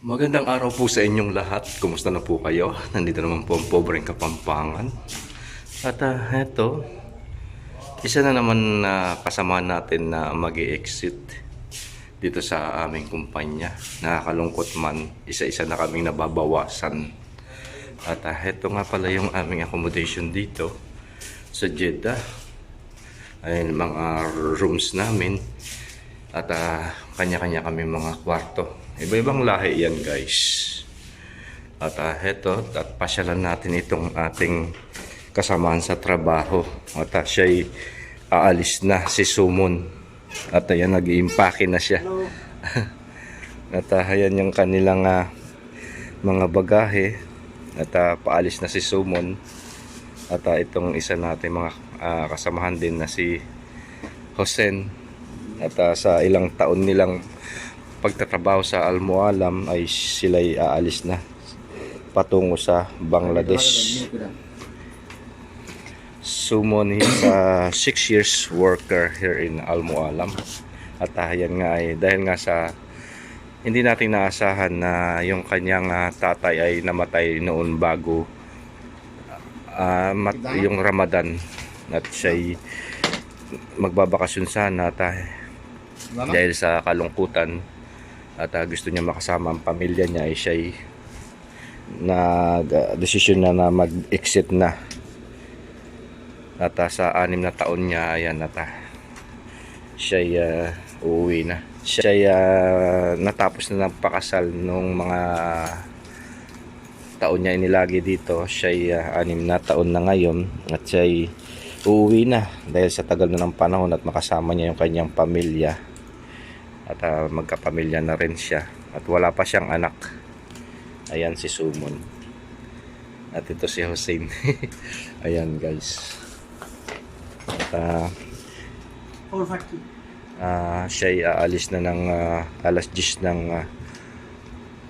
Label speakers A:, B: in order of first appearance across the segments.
A: Magandang araw po sa inyong lahat. Kumusta na po kayo? Nandito naman po ang pobreng kapampangan. At ah, eto, isa na naman na kasama natin na mag exit dito sa aming kumpanya. Nakakalungkot man, isa-isa na kaming nababawasan. At ah, eto nga pala yung aming accommodation dito sa Jeddah. Ayun, mga rooms namin. At ah, kanya-kanya kami mga kwarto. Iba-ibang lahi yan guys. At ah, heto, at pasyalan natin itong ating kasamahan sa trabaho. At ah, siya'y aalis na si Sumon. At ayan, nag-iimpake na siya. at ah, ayan yung kanilang ah, mga bagahe. At ah, paalis na si Sumon. At ah, itong isa natin mga ah, kasamahan din na si Hosen. At ah, sa ilang taon nilang pagtatrabaho sa Al-Mualam ay sila'y aalis na patungo sa Bangladesh. Sumon is a 6 years worker here in Al-Mualam. At ah, yan nga ay dahil nga sa hindi natin naasahan na yung kanyang ah, tatay ay namatay noon bago ah, mat- yung Ramadan at siya'y magbabakasyon sana ah, dahil sa kalungkutan at ah, gusto niya makasama ang pamilya niya ay siya'y nag ah, desisyon na na mag-exit na. At ah, sa anim na taon niya ayan at ah, siya'y ah, uuwi na. Siya'y ah, natapos na ng pakasal nung mga taon niya inilagi dito. Siya'y ah, anim na taon na ngayon at siya'y uuwi na dahil sa tagal na ng panahon at makasama niya yung kanyang pamilya at uh, magkapamilya na rin siya at wala pa siyang anak ayan si Sumon at ito si Hussein ayan guys at ah,
B: uh, uh,
A: ah, siya ay aalis na ng uh, alas 10 ng uh,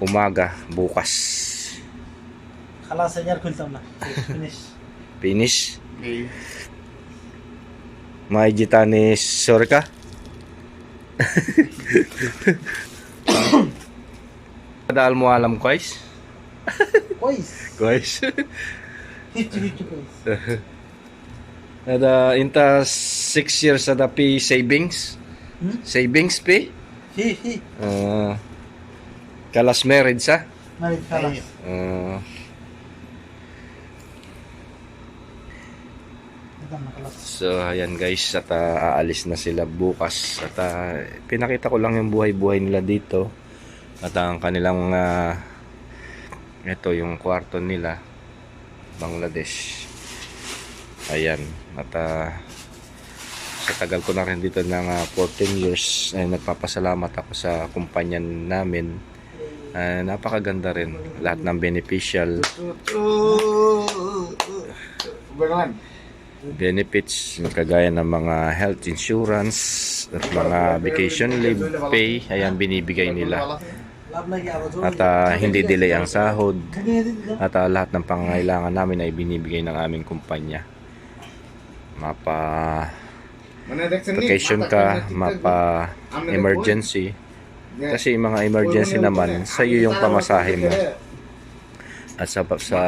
A: umaga bukas
B: Hala, señor, kultam na. Finish.
A: Finish? Okay. Maigita ni Sorka? Padahal mo alam, guys. Guys.
B: guys.
A: Ada inta 6 years ada pi savings.
B: Hmm?
A: Savings pi?
B: Si, si.
A: Uh, kalas married sa?
B: Married kalas.
A: Uh, so ayan guys at ah, aalis na sila bukas. At ah, pinakita ko lang yung buhay-buhay nila dito. At ang kanilang ah, ito yung kwarto nila Bangladesh. Ayan at ah, sa tagal ko na rin dito ng ah, 14 years ay nagpapasalamat ako sa kumpanya namin. Ah, napakaganda rin lahat ng beneficial.
C: Beneran
A: benefits kagaya ng mga health insurance at mga vacation leave pay ayan binibigay nila. At uh, hindi delay ang sahod. At uh, lahat ng pangangailangan namin ay binibigay ng aming kumpanya. Mapa vacation ka mapa emergency. Kasi mga emergency naman sa iyo yung pamasahe mo at sa, sa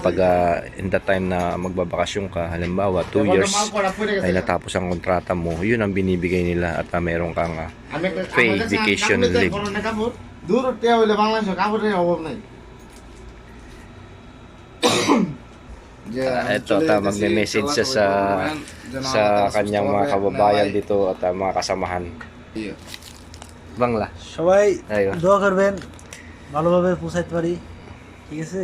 A: pag ah, in the time na magbabakasyon ka halimbawa 2 years
C: মাল পড়া পড়ে গেছে।
A: ay natapos ang kontrata mo, yun ang binibigay nila at ah, meron kang ah,
C: আমি একটা-
A: pay
C: আমার কাছে
A: vacation
C: কাপড় দেয়,
A: leave.
C: বড় না কাপড়। দূর টিয়া হইলে বাংলাদেশে কাপড়ের অভাব নাই যে
A: Ah,
C: আমি
A: eto,
C: চলে
A: ta,
C: যেতেছি,
A: magme-message siya
C: খেলা
A: sa
C: করবো, যেন
A: sa
C: আমার কাছে
A: kanyang
C: সুস্থ
A: mga
C: হবে,
A: kababayan
C: না
A: dito at ah, mga kasamahan.
C: হয়।
A: Bangla.
B: সবাই
A: Aywa.
B: দোয়া করবেন ভালোভাবে পৌঁছাইতে পারি ঠিক আছে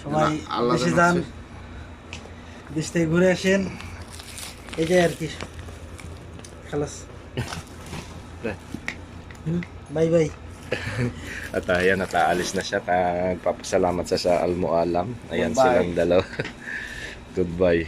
B: সবাই
C: না, আল্লাহ
B: দেশে
C: যেন
B: যান
C: সে-
B: দেশ থেকে ঘুরে আসেন এটাই আর কি খালাস bye bye
A: At ah, ayan, at aalis na siya. At ah, nagpapasalamat siya sa Almualam. Ayan
C: Goodbye.
A: silang dalawa. Goodbye.